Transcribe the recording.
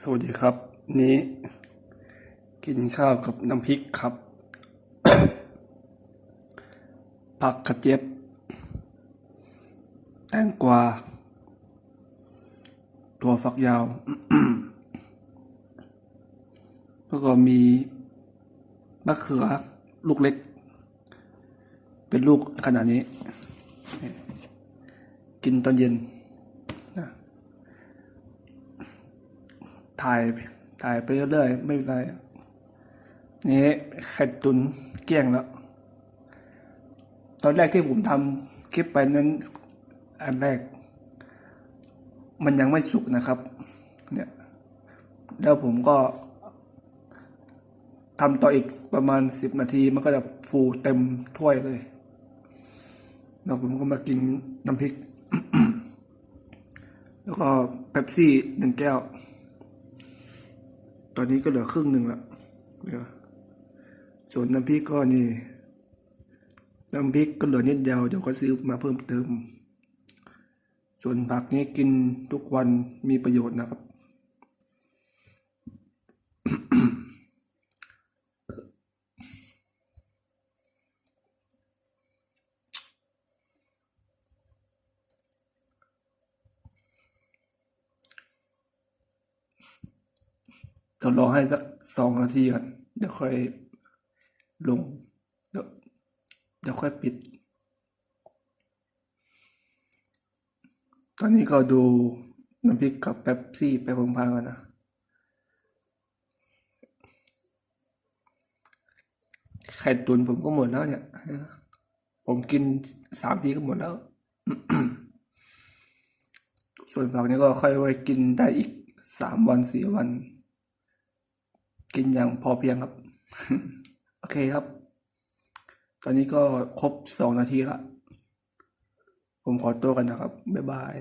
สวัสดีครับ นี้กินข้าวกับน้ำพริกครับ ผักกระเจี๊ยบ แตงกวา ตัวฝักยาว แล้วก็มีมะเขือลูกเล็ก เป็นลูกขนาดนี้ กินตอนเย็น ถ่ายถ่ายไปเรื่อยๆไม่เป็นไรนี่ไข่ตุนเกลี้ยงแล้ว ตอนแรกที่ผมทำคลิปไปนั้น อันแรก มันยังไม่สุกนะครับ เนี่ยแล้วผมก็ทำต่ออีกประมาณสิบนาทีมันก็จะฟูเต็มถ้วยเลยแล้วผมก็มากินน้ำพริก แล้วก็เป๊ปซี่หนึ่งแก้ว ตอนนี้ก็เหลือครึ่งหนึ่งละเดี๋ยวส่วนน้ำพริกก็นี่น้ำพริกก็เหลือนิดเดียวเดี๋ยวก็ซื้อมาเพิ่มเติม ส่วนผักนี้กินทุกวันมีประโยชน์นะครับ เดี๋ยวรอให้สักสองนาทีก่อนเดี๋ยวค่อยลง เดี๋ยวเดี๋ยวค่อยปิด ตอนนี้ก็ดูน้ำพริกกับแป๊บซี่ไปพร้อมๆกันนะไข่ตุนผมก็หมดแล้วเนี่ย ผมกินสามทีก็หมดแล้ว ส่วนผักนี้ก็ค่อยไว้กินได้อีกสามวันสี่วัน กินอย่างพอเพียงครับ โอเคครับ ตอนนี้ก็ครบสองนาทีละ ผมขอตัวกันนะครับ บ๊ายบาย